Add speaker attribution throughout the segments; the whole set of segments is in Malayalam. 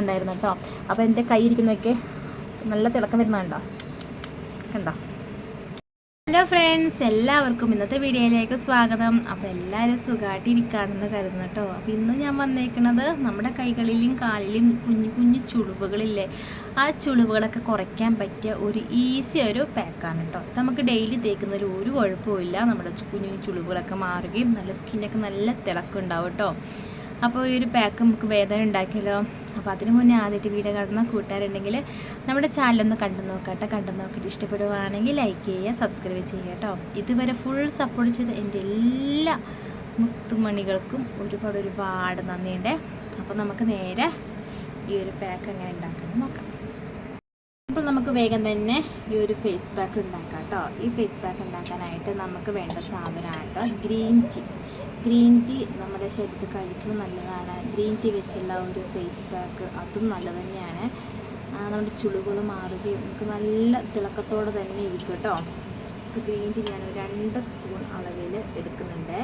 Speaker 1: ഉണ്ടായിരുന്നു കേട്ടോ. അപ്പോൾ എന്റെ കൈ ഇരിക്കുന്നതൊക്കെ നല്ല തിളക്കം വരുന്നുണ്ടോ കണ്ടോ? ഹലോ ഫ്രണ്ട്സ് എല്ലാവർക്കും ഇന്നത്തെ വീഡിയോയിലേക്ക് സ്വാഗതം. അപ്പോൾ എല്ലാവരും ഇരിക്കാണെന്ന് കരുതുന്നു കേട്ടോ. അപ്പോൾ ഇന്ന് ഞാൻ വന്നേക്കുന്നത് നമ്മുടെ കൈകളിലും കാലിലും കുഞ്ഞു കുഞ്ഞു ചുളിവുകളില്ലേ? ആ ചുളിവുകളൊക്കെ കുറയ്ക്കാൻ പറ്റിയ ഒരു ഈസി ഒരു പാക്കാണ് കേട്ടോ. നമുക്ക് ഡെയിലി തേക്കുന്നതിൽ ഒരു കുഴപ്പമില്ല നമ്മുടെ കുഞ്ഞു കുഞ്ഞു ചുളിവുകളൊക്കെ മാറുകയും നല്ല സ്കിന്നൊക്കെ നല്ല തിളക്കം ഉണ്ടാവും കേട്ടോ. അപ്പോൾ ഈ ഒരു പാക്ക് നമുക്ക് വേദന ഉണ്ടാക്കിയല്ലോ. അപ്പോൾ അതിന് മുന്നേ ആദ്യമായിട്ട് വീഡിയോ കടന്ന കൂട്ടുകാരുണ്ടെങ്കിൽ നമ്മുടെ ചാനലൊന്ന് കണ്ടു നോക്കട്ടെ. കണ്ടു നോക്കിയിട്ട് ഇഷ്ടപ്പെടുവാണെങ്കിൽ ലൈക്ക് ചെയ്യുക സബ്സ്ക്രൈബ് ചെയ്യുക കേട്ടോ. ഇതുവരെ ഫുൾ സപ്പോർട്ട് ചെയ്ത എന്റെ എല്ലാ മുത്തുമണികൾക്കും ഒരുപാട് ഒരുപാട് നന്ദിയുണ്ട്. അപ്പോൾ നമുക്ക് നേരെ ഈ ഒരു പാക്ക് എങ്ങനെ ഉണ്ടാക്കണം നോക്കാം. അപ്പോൾ നമുക്ക് വേഗം തന്നെ ഈ ഒരു ഫേസ് പാക്ക് ഉണ്ടാക്കാം കേട്ടോ. ഈ ഫേസ് പാക്ക് ഉണ്ടാക്കാനായിട്ട് നമുക്ക് വേണ്ട സാധനമാണ് കേട്ടോ. ഗ്രീൻ ടീ ഗ്രീൻ ടീ നമ്മുടെ ശരീരത്തിൽ കഴിക്കുന്നത് നല്ലതാണ്. ഗ്രീൻ ടീ വെച്ചുള്ള ഒരു ഫേസ് പാക്ക് അതും നല്ലത് തന്നെയാണ്. നമ്മുടെ ചുളികൾ മാറുകയും നമുക്ക് നല്ല തിളക്കത്തോടെ തന്നെ ഇരിക്കും കേട്ടോ. അപ്പോൾ ഗ്രീൻ ടീ ഞാൻ രണ്ട് സ്പൂൺ അളവിൽ എടുക്കുന്നുണ്ട്.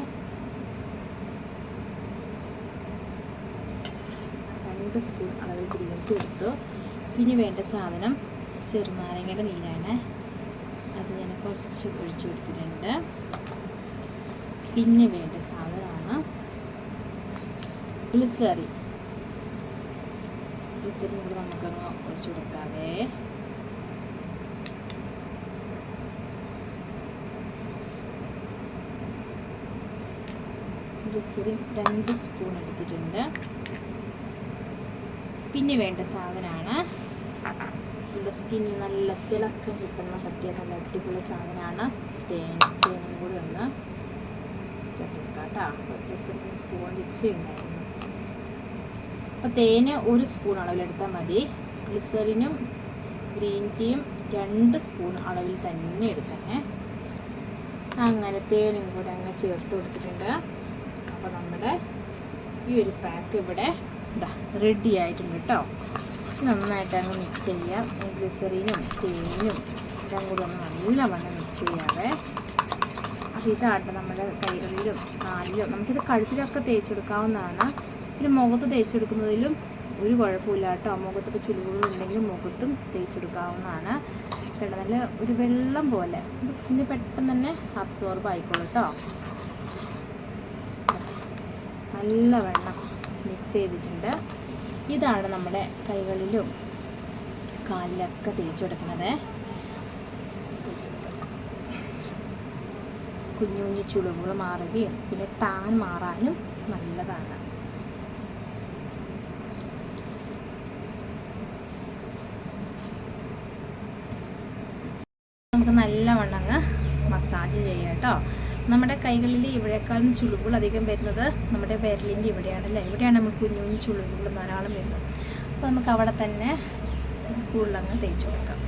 Speaker 1: രണ്ട് സ്പൂൺ അളവിൽ ഗ്രീൻ ടീ എടുത്തു. പിന്നെ വേണ്ട സാധനം ചെറുനാരങ്ങയുടെ നീരാണ്. അത് ഞാൻ കുറച്ച് ഒഴിച്ചു കൊടുത്തിട്ടുണ്ട്. പിന്നെ വേണ്ട സാധനമാണ് ഗ്ലിസറി ഗ്ലിസറിൻ കൂടെ നമുക്കങ്ങ് ഒഴിച്ചു കൊടുക്കാവേ. ഗ്ലിസറിൻ രണ്ട് സ്പൂൺ എടുത്തിട്ടുണ്ട്. പിന്നെ വേണ്ട സാധനമാണ് നമ്മുടെ സ്കിന്നിൽ നല്ല തിളക്കം കിട്ടുന്ന പറ്റിയ നല്ല അടിപൊളി സാധനമാണ് തേൻ തേനും കൂടി ഒന്ന് ചേർക്കാം കേട്ടോ. ഗ്ലിസറിൻ സ്പൂൺ ഇച്ചുണ്ടായിരുന്നു അപ്പോൾ തേന് ഒരു സ്പൂൺ അളവിലെടുത്താൽ മതി. ഗ്ലിസറിനും ഗ്രീൻ ടീയും രണ്ട് സ്പൂൺ അളവിൽ തന്നെ എടുക്കണേ. അങ്ങനെ തേനും കൂടെ അങ്ങ് ചേർത്ത് കൊടുത്തിട്ടുണ്ട്. അപ്പോൾ നമ്മുടെ ഈ ഒരു പാക്ക് ഇവിടെ ഇതാ റെഡി ആയിട്ടുണ്ട് കേട്ടോ നന്നായിട്ട് അങ്ങ് മിക്സ് ചെയ്യാം. ഗ്ലിസറിനും തേനും എല്ലാം കൂടി ഒന്ന് നല്ലവണ്ണം മിക്സ് ചെയ്യാതെ അപ്പോൾ ഇതാട്ടെ നമ്മുടെ കൈകളിലും കാലിലും. നമുക്കിത് കഴുത്തിലൊക്കെ തേച്ചെടുക്കാവുന്നതാണ് പിന്നെ മുഖത്ത് തേച്ചെടുക്കുന്നതിലും ഒരു കുഴപ്പമില്ല കേട്ടോ. മുഖത്തൊക്കെ ചുളിവുകൾ ഉണ്ടെങ്കിൽ മുഖത്തും തേച്ചെടുക്കാവുന്നതാണ്. കേട്ടോ നല്ല ഒരു വെള്ളം പോലെ. സ്കിന്ന് പെട്ടെന്ന് തന്നെ അബ്സോർബ് ആയിക്കോളും കേട്ടോ. നല്ല വെള്ളം മിക്സ് ചെയ്തിട്ടുണ്ട്. ഇതാണ് നമ്മുടെ കൈകളിലും കാലിലൊക്കെ തേച്ചെടുക്കുന്നത്. കുഞ്ഞു കുഞ്ഞു ചുളിവുകൾ മാറുകയും പിന്നെ ടാൻ മാറാനും നല്ലതാണ് നമുക്ക് നല്ലവണ്ണം അങ്ങ് മസാജ് ചെയ്യാം കേട്ടോ നമ്മുടെ കൈകളിൽ ഇവിടേക്കാളും ചുളിവുകൾ അധികം വരുന്നത് നമ്മുടെ വിരലിന്റെ ഇവിടെയാണ് അല്ലേ? ഇവിടെയാണ് നമുക്ക് കുഞ്ഞു കുഞ്ഞു ചുളിവുകൾ ധാരാളം വരുന്നത്. അപ്പോൾ നമുക്ക് അവിടെ തന്നെ കൂടുതലങ്ങ് തേച്ച് കൊടുക്കാം.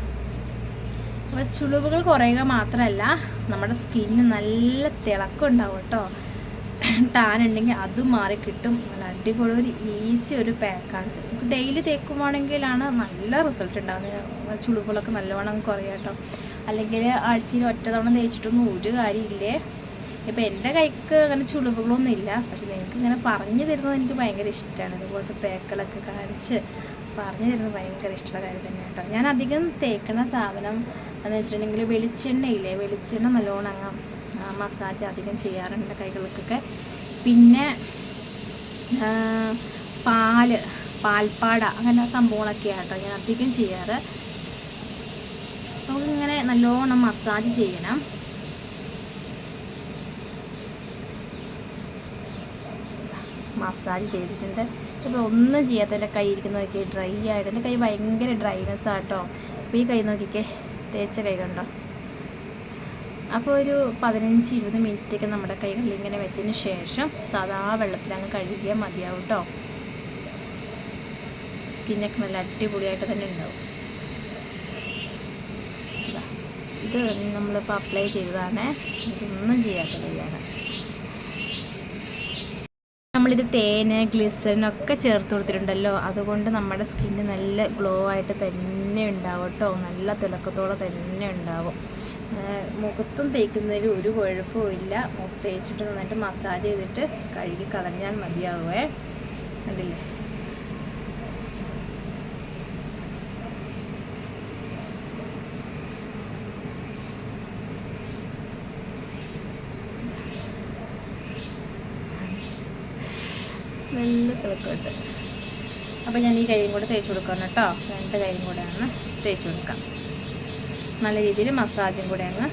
Speaker 1: അപ്പോൾ ചുളിവുകൾ കുറയുക മാത്രമല്ല നമ്മുടെ സ്കിന്നിന് നല്ല തിളക്കം ഉണ്ടാവും കേട്ടോ. ടാൻ ഉണ്ടെങ്കിൽ അത് മാറി കിട്ടും. നല്ല അടിപൊളി ഒരു ഈസി ഒരു പാക്കാണ്. ഡെയിലി തേക്കുവാണെങ്കിലാണ് നല്ല റിസൾട്ട് ഉണ്ടാകുന്നത് ചുളിവുകളൊക്കെ നല്ലവണ്ണം കുറയാട്ടോ അല്ലെങ്കിൽ ആഴ്ചയിൽ ഒറ്റ തവണ തേച്ചിട്ടൊന്നും ഒരു കാര്യമില്ലേ? ഇപ്പം എന്റെ കൈക്ക് അങ്ങനെ ചുളിവുകളൊന്നും ഇല്ല പക്ഷെ നിങ്ങൾക്ക് ഇങ്ങനെ പറഞ്ഞു തരുന്നത് എനിക്ക് ഭയങ്കര ഇഷ്ടമാണ് ഇതുപോലത്തെ പേക്കളൊക്കെ കാണിച്ച് പറഞ്ഞു തരുന്നത് ഭയങ്കര ഇഷ്ടമുള്ള കാര്യം തന്നെ കേട്ടോ. ഞാൻ അധികം തേക്കുന്ന സാധനം എന്ന് വെച്ചിട്ടുണ്ടെങ്കിൽ വെളിച്ചെണ്ണയില്ലേ? വെളിച്ചെണ്ണ നല്ലോണം അങ്ങ് മസാജ് അധികം ചെയ്യാറുണ്ട് കൈകൾക്കൊക്കെ. പിന്നെ പാൽ. പാൽപ്പാട അങ്ങനെ സംഭവങ്ങളൊക്കെയാണ് കേട്ടോ ഞാൻ അധികം ചെയ്യാറ്. നമുക്കിങ്ങനെ നല്ലോണം മസാജ് ചെയ്യണം. മസാജ് ചെയ്തിട്ടുണ്ട്. ഇപ്പോൾ ഒന്നും ചെയ്യാത്ത എന്റെ കൈ ഇരിക്കുന്ന നോക്കി ഡ്രൈ ആയിട്ട്. എന്റെ കൈ ഭയങ്കര ഡ്രൈനെസ് ആട്ടോ. അപ്പോൾ ഈ കൈ നോക്കിക്കേ തേച്ച കൈ കണ്ടോ? അപ്പോൾ ഒരു പതിനഞ്ച് ഇരുപത് മിനിറ്റൊക്കെ നമ്മുടെ കൈകളിൽ ഇങ്ങനെ വെച്ചതിന് ശേഷം സാധാ വെള്ളത്തിലങ്ങ് കഴുകിയാൽ മതിയാവും കേട്ടോ സ്കിന്നൊക്കെ നല്ല അടിപൊളിയായിട്ട് തന്നെ ഉണ്ടാവും. ഇതാ. നമ്മളിപ്പോൾ അപ്ലൈ ചെയ്തതാണ്. ഇതൊന്നും ചെയ്യാത്ത കൈയാണ്. നമ്മളിത് തേന് ഗ്ലിസറിനൊക്കെ ചേർത്ത് കൊടുത്തിട്ടുണ്ടല്ലോ. അതുകൊണ്ട് നമ്മുടെ സ്കിന്ന് നല്ല ഗ്ലോ ആയിട്ട് തന്നെ ഉണ്ടാവും കേട്ടോ. നല്ല തിളക്കത്തോടെ തന്നെ ഉണ്ടാവും. മുഖത്തും തേക്കുന്നതിൽ ഒരു കുഴപ്പവും ഇല്ല. മുഖത്ത് തേച്ചിട്ട് നന്നായിട്ട് മസാജ് ചെയ്തിട്ട് കഴുകി കളഞ്ഞാൽ മതിയാവുമേ കണ്ടില്ലേ? തിളക്കമുണ്ട് അപ്പോൾ ഞാൻ ഈ കൈയും കൂടെ തേച്ച് കൊടുക്കണം കേട്ടോ. രണ്ട് കൈയും കൂടെ അങ്ങ് തേച്ച് കൊടുക്കാം. നല്ല രീതിയിൽ മസാജും കൂടെ അങ്ങ്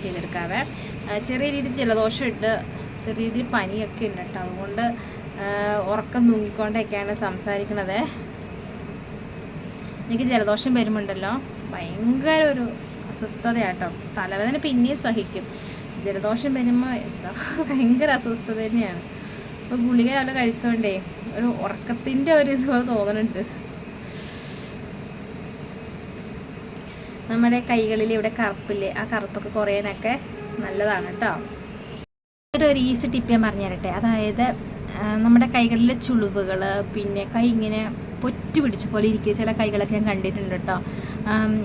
Speaker 1: ചെയ്തെടുക്കാവേ. ചെറിയ രീതിയിൽ ഇട്ട് ചെറിയ രീതിയിൽ പനിയൊക്കെ ഉണ്ട് കേട്ടോ. അതുകൊണ്ട് ഉറക്കം തൂങ്ങിക്കൊണ്ടൊക്കെയാണ് സംസാരിക്കണത്. എനിക്ക് ജലദോഷം വരുമുണ്ടല്ലോ ഭയങ്കര ഒരു അസ്വസ്ഥതയാട്ടോ. തലവേദന പിന്നെയും സഹിക്കും. ജലദോഷം വരുമ്പോൾ എന്താ? ഭയങ്കര അസ്വസ്ഥത തന്നെയാണ്. അപ്പോൾ ഗുളിക രാവിലെ കഴിച്ചോണ്ടേ ഒരു ഉറക്കത്തിന്റെ ഒരു ഇതുപോലെ തോന്നുന്നുണ്ട് നമ്മുടെ കൈകളിൽ ഇവിടെ കറുപ്പില്ലേ? ആ കറുപ്പൊക്കെ കുറയാനൊക്കെ നല്ലതാണ് കേട്ടോ. ഒരു ഈസി ടിപ്പ് ഞാൻ പറഞ്ഞു തരട്ടെ. അതായത് നമ്മുടെ കൈകളിലെ ചുളിവുകൾ പിന്നെ കൈ ഇങ്ങനെ പൊറ്റു പിടിച്ച പോലെ ഇരിക്കുക ചില കൈകളൊക്കെ ഞാൻ കണ്ടിട്ടുണ്ട് കേട്ടോ.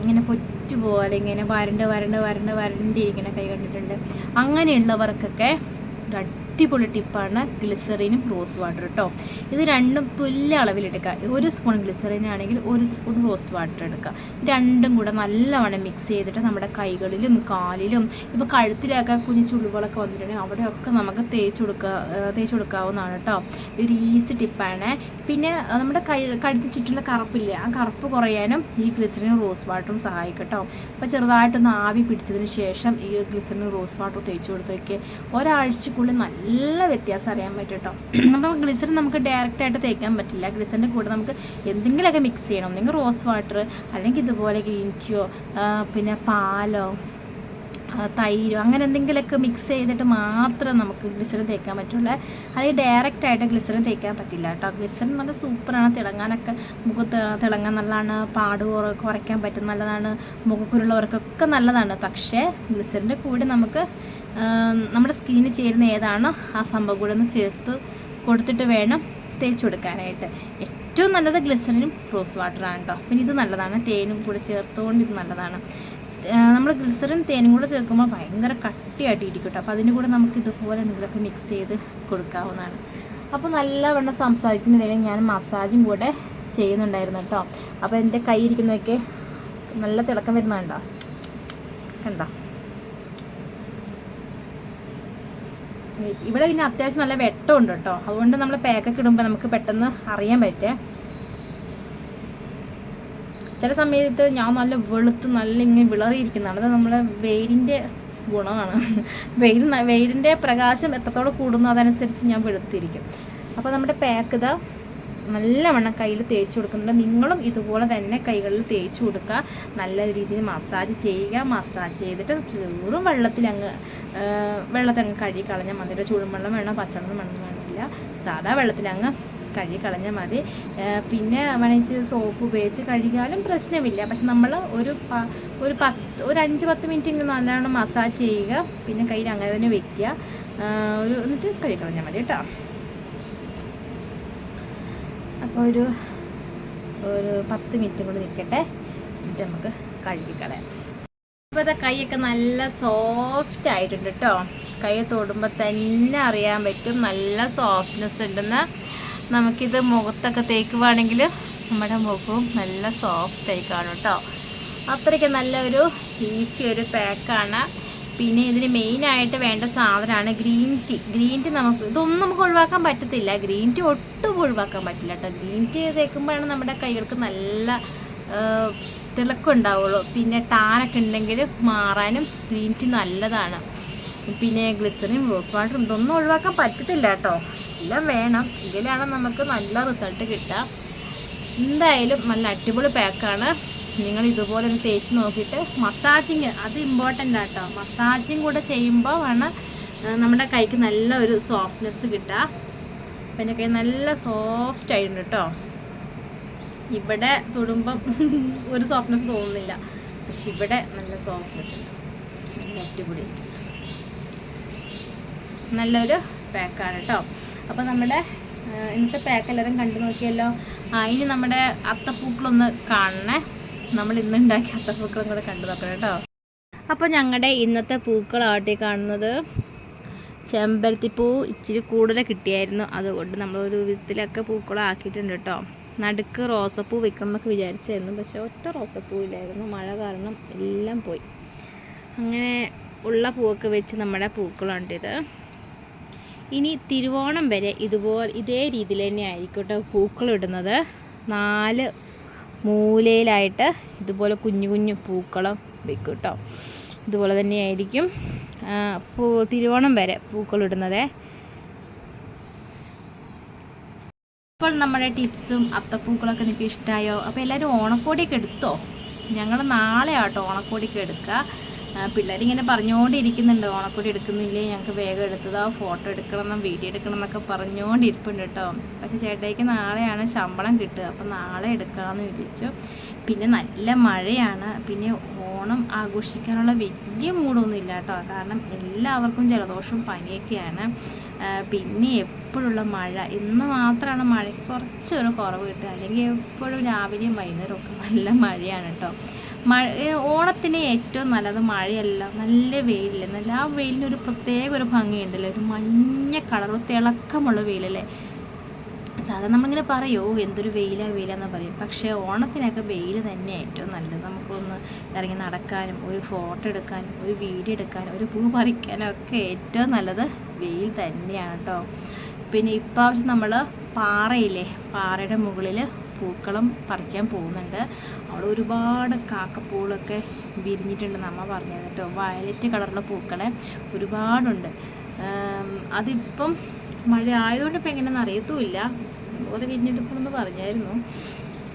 Speaker 1: ഇങ്ങനെ പൊറ്റു പോലെ ഇങ്ങനെ വരണ്ട് വരണ്ട് വരണ്ട് വരണ്ടിരിക്കുന്ന കൈ കണ്ടിട്ടുണ്ട്. അങ്ങനെയുള്ളവർക്കൊക്കെ അടിപൊളി ടിപ്പാണ് ഗ്ലിസറിനും റോസ് വാട്ടർ കേട്ടോ ഇത് രണ്ടും തുല്യ അളവിലെടുക്കുക. ഒരു സ്പൂൺ ഗ്ലിസറിൻ ആണെങ്കിൽ ഒരു സ്പൂൺ റോസ് വാട്ടർ എടുക്കുക. രണ്ടും കൂടെ നല്ലവണ്ണം മിക്സ് ചെയ്തിട്ട് നമ്മുടെ കൈകളിലും കാലിലും ഇപ്പോൾ കഴുത്തിലൊക്കെ കുഞ്ഞു ചുളിവുകളൊക്കെ വന്നിട്ടുണ്ടെങ്കിൽ അവിടെയൊക്കെ നമുക്ക് തേച്ച് കൊടുക്കുക തേച്ച് കൊടുക്കാവുന്നതാണ് കേട്ടോ ഒരു ഈസി ടിപ്പാണ്. പിന്നെ നമ്മുടെ കൈ കഴുത്തിന് ചുറ്റുള്ള കറുപ്പില്ലേ ആ കറുപ്പ് കുറയാനും ഈ ഗ്ലിസറിനും റോസ് വാട്ടറും സഹായിക്കട്ടോ കേട്ടോ അപ്പോൾ ചെറുതായിട്ടൊന്ന് ആവി പിടിച്ചതിന് ശേഷം ഈ ഗ്ലിസറിനും റോസ് വാട്ടറും തേച്ച് കൊടുത്തേക്ക് ഒരാഴ്ചക്കുള്ളിൽ നല്ല വ്യത്യാസം അറിയാൻ പറ്റും കേട്ടോ അപ്പോൾ ഗ്ലിസറിൻ നമുക്ക് ഡയറക്റ്റായിട്ട് തേക്കാൻ പറ്റില്ല. ഗ്ലിസറിന്റെ കൂടെ നമുക്ക് എന്തെങ്കിലുമൊക്കെ മിക്സ് ചെയ്യണം. ഒന്നെങ്കിൽ റോസ് വാട്ടർ അല്ലെങ്കിൽ ഇതുപോലെ ഗ്രീൻ ടീയോ പിന്നെ പാലോ തൈരോ അങ്ങനെ എന്തെങ്കിലുമൊക്കെ മിക്സ് ചെയ്തിട്ട് മാത്രം നമുക്ക് ഗ്ലിസറിൻ തേക്കാൻ പറ്റുള്ളൂ. അല്ലെങ്കിൽ ഡയറക്റ്റ് ആയിട്ട് ഗ്ലിസറിൻ തേക്കാൻ പറ്റില്ല കേട്ടോ. ഗ്ലിസറിൻ നല്ല സൂപ്പറാണ് തിളങ്ങാനൊക്കെ മുഖത്ത് തിളങ്ങാൻ നല്ലതാണ്. പാട് കുറയ്ക്കാൻ പറ്റും. നല്ലതാണ്. മുഖക്കുരുള്ളവർക്കൊക്കെ നല്ലതാണ്. പക്ഷേ ഗ്ലിസറിന്റെ കൂടെ നമുക്ക് നമ്മുടെ സ്കിന്നിന് ചേരുന്ന ഏതാണോ ആ സംഭവം കൂടെ ഒന്ന് ചേർത്ത് കൊടുത്തിട്ട് വേണം തേച്ച് കൊടുക്കാനായിട്ട്. ഏറ്റവും നല്ലത് ഗ്ലിസറിനും റോസ് വാട്ടറാണ് കേട്ടോ. പിന്നെ ഇത് നല്ലതാണ്. തേനും കൂടെ ചേർത്തുകൊണ്ട് ഇത് നല്ലതാണ്. നമ്മൾ ഗ്ലിസറിൻ തേനും കൂടെ ചേർക്കുമ്പോൾ ഭയങ്കര കട്ടിയായിട്ട് ഇരിക്കും കേട്ടോ അപ്പോൾ അതിന്റെ കൂടെ നമുക്ക് ഇതുപോലെ എന്തെങ്കിലുമൊക്കെ മിക്സ് ചെയ്ത് കൊടുക്കാവുന്നതാണ്. അപ്പോൾ നല്ലവണ്ണം സംസാരിക്കുന്നിടയിൽ ഞാൻ മസാജും കൂടെ ചെയ്യുന്നുണ്ടായിരുന്നു കേട്ടോ. അപ്പോൾ എന്റെ കൈ ഇരിക്കുന്നതൊക്കെ നല്ല തിളക്കം വരുന്നുണ്ടോ കണ്ടോ? ഇവിടെ പിന്നെ അത്യാവശ്യം നല്ല വെട്ടമുണ്ട് കേട്ടോ. അതുകൊണ്ട് നമ്മൾ പാക്കൊക്കെ ഇടുമ്പോൾ നമുക്ക് പെട്ടെന്ന് അറിയാൻ പറ്റേ. ചില സമയത്ത് ഞാൻ നല്ല വെളുത്ത് നല്ല ഇങ്ങനെ വിളറിയിരിക്കുന്നതാണ്. അത് നമ്മളെ വെയിലിന്റെ ഗുണമാണ്. വെയിൽ വെയിലിന്റെ പ്രകാശം എത്രത്തോളം കൂടുന്നു അതനുസരിച്ച് ഞാൻ വെളുത്തിരിക്കും. അപ്പോൾ നമ്മുടെ പാക്ക് ഇതാ നല്ലവണ്ണം കയ്യിൽ തേച്ച് കൊടുക്കുന്നുണ്ട്. നിങ്ങളും ഇതുപോലെ തന്നെ കൈകളിൽ തേച്ച് കൊടുക്കുക. നല്ല രീതിയിൽ മസാജ് ചെയ്യുക. മസാജ് ചെയ്തിട്ട് ചൂറും വെള്ളത്തിൽ അങ്ങ് വെള്ളത്തിൽ അങ്ങ് കഴുകി കളഞ്ഞാൽ മതി. ചൂടും വെള്ളം വേണം? പച്ചവെള്ളം വേണം? വേണമില്ല സാധാ വെള്ളത്തിൽ അങ്ങ് കഴുകി കളഞ്ഞാൽ മതി. പിന്നെ വേണമെങ്കിൽ സോപ്പ് ഉപയോഗിച്ച് കഴുകിയാലും പ്രശ്നമില്ല. പക്ഷെ നമ്മൾ ഒരു ഒരു പത്ത് ഒരു അഞ്ച് പത്ത് മിനിറ്റ് ഇങ്ങനെ നല്ലവണ്ണം മസാജ് ചെയ്യുക. പിന്നെ കയ്യിൽ അങ്ങനെ തന്നെ വെക്കുക. ഒരു എന്നിട്ട് കഴുകി കളഞ്ഞാൽ മതി കേട്ടോ. അപ്പോൾ ഒരു ഒരു പത്ത് മിനിറ്റ് കൂടെ നിൽക്കട്ടെ. എന്നിട്ട് നമുക്ക് കഴുകിക്കളയാം ഇപ്പോഴത്തെ കൈയൊക്കെ നല്ല സോഫ്റ്റ് ആയിട്ടുണ്ട് കേട്ടോ. കൈ തൊടുമ്പോൾ തന്നെ അറിയാൻ പറ്റും. നല്ല സോഫ്റ്റ്നെസ് ഉണ്ടെന്ന്. നമുക്കിത് മുഖത്തൊക്കെ തേക്കുവാണെങ്കിൽ നമ്മുടെ മുഖവും നല്ല സോഫ്റ്റ് ആയി കാണും കേട്ടോ. അത്രയ്ക്ക് നല്ലൊരു ഈസി ഒരു പാക്കാണ് പിന്നെ ഇതിന് മെയിനായിട്ട് വേണ്ട സാധനമാണ് ഗ്രീൻ ടീ ഗ്രീൻ ടീ നമുക്ക് ഇതൊന്നും നമുക്ക് ഒഴിവാക്കാൻ പറ്റത്തില്ല. ഗ്രീൻ ടീ ഒട്ടും ഒഴിവാക്കാൻ പറ്റില്ല കേട്ടോ. ഗ്രീൻ ടീ തേക്കുമ്പോഴാണ് നമ്മുടെ കൈകൾക്ക് നല്ല തിളക്കം ഉണ്ടാവുള്ളൂ. പിന്നെ ടാനൊക്കെ ഉണ്ടെങ്കിൽ മാറാനും ഗ്രീൻ ടീ നല്ലതാണ്. പിന്നെ ഗ്ലിസറിൻ റോസ് വാട്ടറും ഇതൊന്നും ഒഴിവാക്കാൻ പറ്റത്തില്ല കേട്ടോ. എല്ലാം വേണം. ഇതിലാണ് നമുക്ക് നല്ല റിസൾട്ട് കിട്ടുക. എന്തായാലും നല്ല അടിപൊളി പാക്കാണ് നിങ്ങൾ ഇതുപോലെ ഒന്ന് തേച്ച് നോക്കിയിട്ട് മസാജിങ് അത് ഇമ്പോർട്ടന്റ് ആട്ടോ മസാജിങ് കൂടെ ചെയ്യുമ്പോൾ ആണ് നമ്മുടെ കൈക്ക് നല്ല ഒരു സോഫ്റ്റ്നെസ് കിട്ടുക. അപ്പം എന്റെ കൈ നല്ല സോഫ്റ്റ് ആയിട്ടുണ്ട് കേട്ടോ. ഇവിടെ തൊടുമ്പം ഒരു സോഫ്റ്റ്നെസ് തോന്നുന്നില്ല. പക്ഷെ ഇവിടെ നല്ല സോഫ്റ്റ്നെസ് ഉണ്ട്. നല്ല അടിപൊളിയായിട്ട് നല്ലൊരു പാക്കാണ് കേട്ടോ അപ്പോൾ നമ്മുടെ ഇന്നത്തെ പാക്ക് എല്ലാവരും കണ്ടു നോക്കിയല്ലോ. ആ ഇനി നമ്മുടെ അത്തപ്പൂക്കളൊന്ന് കാണണേ. നമ്മൾ ഇന്ന് ഉണ്ടാക്കിയ അത്തപ്പൂക്കളും കൂടെ കണ്ടു നോക്കണം കേട്ടോ അപ്പോൾ ഞങ്ങളുടെ ഇന്നത്തെ പൂക്കളാട്ടി കാണുന്നത്. ചെമ്പരത്തിപ്പൂ ഇച്ചിരി കൂടുതൽ കിട്ടിയായിരുന്നു. അതുകൊണ്ട് നമ്മൾ ഒരു വിധത്തിലൊക്കെ പൂക്കളാക്കിയിട്ടുണ്ട് കേട്ടോ നടുക്ക് റോസപ്പൂ വെക്കണം എന്നൊക്കെ വിചാരിച്ചായിരുന്നു. പക്ഷേ ഒറ്റ റോസപ്പൂ ഇല്ലായിരുന്നു. മഴ കാരണം എല്ലാം പോയി. അങ്ങനെ ഉള്ള പൂവൊക്കെ വെച്ച് നമ്മുടെ പൂക്കളുണ്ടിത് ഇനി തിരുവോണം വരെ ഇതുപോലെ ഇതേ രീതിയിൽ തന്നെ ആയിരിക്കും കേട്ടോ പൂക്കൾ ഇടുന്നത്. നാല് മൂലയിലായിട്ട് ഇതുപോലെ കുഞ്ഞു കുഞ്ഞു പൂക്കളം വെക്കും കേട്ടോ ഇതുപോലെ തന്നെയായിരിക്കും പൂ തിരുവോണം വരെ പൂക്കൾ ഇടുന്നത്. അപ്പോൾ നമ്മുടെ ടിപ്സും അത്തപ്പൂക്കളൊക്കെ നിങ്ങൾക്ക് ഇഷ്ടമായോ അപ്പോൾ എല്ലാവരും ഓണക്കോടിയൊക്കെ എടുത്തോ? ഞങ്ങൾ നാളെ ആട്ടോ ഓണക്കോടിയൊക്കെ എടുക്കുക. പിള്ളേരിങ്ങനെ പറഞ്ഞുകൊണ്ടിരിക്കുന്നുണ്ട് ഓണക്കോടി എടുക്കുന്നില്ലേ? ഞങ്ങൾക്ക് വേഗം എടുത്തതാ ഫോട്ടോ എടുക്കണം വീഡിയോ എടുക്കണം എന്നൊക്കെ പറഞ്ഞുകൊണ്ടിരിപ്പുണ്ട് കേട്ടോ. പക്ഷേ ചേട്ടയ്ക്ക് നാളെയാണ് ശമ്പളം കിട്ടുക അപ്പം നാളെ എടുക്കാമെന്ന് വിചാരിച്ചു. പിന്നെ നല്ല മഴയാണ് പിന്നെ ഓണം ആഘോഷിക്കാനുള്ള വലിയ മൂടൊന്നും ഇല്ല കേട്ടോ. കാരണം എല്ലാവർക്കും ജലദോഷവും പനിയൊക്കെയാണ്. പിന്നെ എപ്പോഴുള്ള മഴ ഇന്ന് മാത്രമാണ് മഴയ്ക്ക് കുറച്ചൊരു കുറവ് കിട്ടുക. അല്ലെങ്കിൽ എപ്പോഴും രാവിലെയും വൈകുന്നേരമൊക്കെ നല്ല മഴയാണ് കേട്ടോ. മഴ ഓണത്തിന് ഏറ്റവും നല്ലത് മഴയല്ല. നല്ല വെയിലല്ലേ? നല്ല ആ വെയിലിനൊരു പ്രത്യേക ഒരു ഭംഗിയുണ്ടല്ലോ? ഒരു മഞ്ഞ കളർ തിളക്കമുള്ള വെയിലല്ലേ? സാധാരണ നമ്മളിങ്ങനെ പറയോ എന്തൊരു വെയിലാ വെയിലാന്ന് പറയും. പക്ഷേ ഓണത്തിനൊക്കെ വെയിൽ തന്നെ ഏറ്റവും നല്ലത്. നമുക്കൊന്ന് ഇറങ്ങി നടക്കാനും ഒരു ഫോട്ടോ എടുക്കാനും ഒരു വീഡിയോ എടുക്കാനും ഒരു പൂ പറിക്കാനും ഒക്കെ ഏറ്റവും നല്ലത് വെയിൽ തന്നെയാണ് കേട്ടോ പിന്നെ ഇപ്രാവശ്യം നമ്മൾ പാറയില്ലേ? പാറയുടെ മുകളിൽ പൂക്കളം പറിക്കാൻ പോകുന്നുണ്ട്. അവിടെ ഒരുപാട് കാക്കപ്പൂളൊക്കെ വിരിഞ്ഞിട്ടുണ്ടെന്ന് അമ്മ പറഞ്ഞത് കേട്ടോ. വയലറ്റ് കളറുള്ള പൂക്കളെ ഒരുപാടുണ്ട്. അതിപ്പം മഴ ആയതുകൊണ്ട് ഇപ്പം എങ്ങനെയെന്ന് അറിയത്തുമില്ല. അതുപോലെ വിരിഞ്ഞെടുക്കണമെന്ന് പറഞ്ഞായിരുന്നു.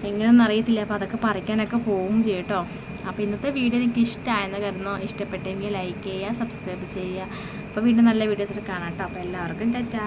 Speaker 1: എങ്ങനെയൊന്നും അറിയത്തില്ല. അപ്പോൾ അതൊക്കെ പറിക്കാനൊക്കെ പോവും ചെയ്യട്ടോ അപ്പോൾ ഇന്നത്തെ വീഡിയോ നിങ്ങൾക്ക് ഇഷ്ടമായെന്ന് കരുതുന്നു. ഇഷ്ടപ്പെട്ടെങ്കിൽ ലൈക്ക് ചെയ്യുക സബ്സ്ക്രൈബ് ചെയ്യുക. അപ്പോൾ വീണ്ടും നല്ല വീഡിയോസ് കാണാം കേട്ടോ. അപ്പോൾ എല്ലാവർക്കും ടാറ്റാ.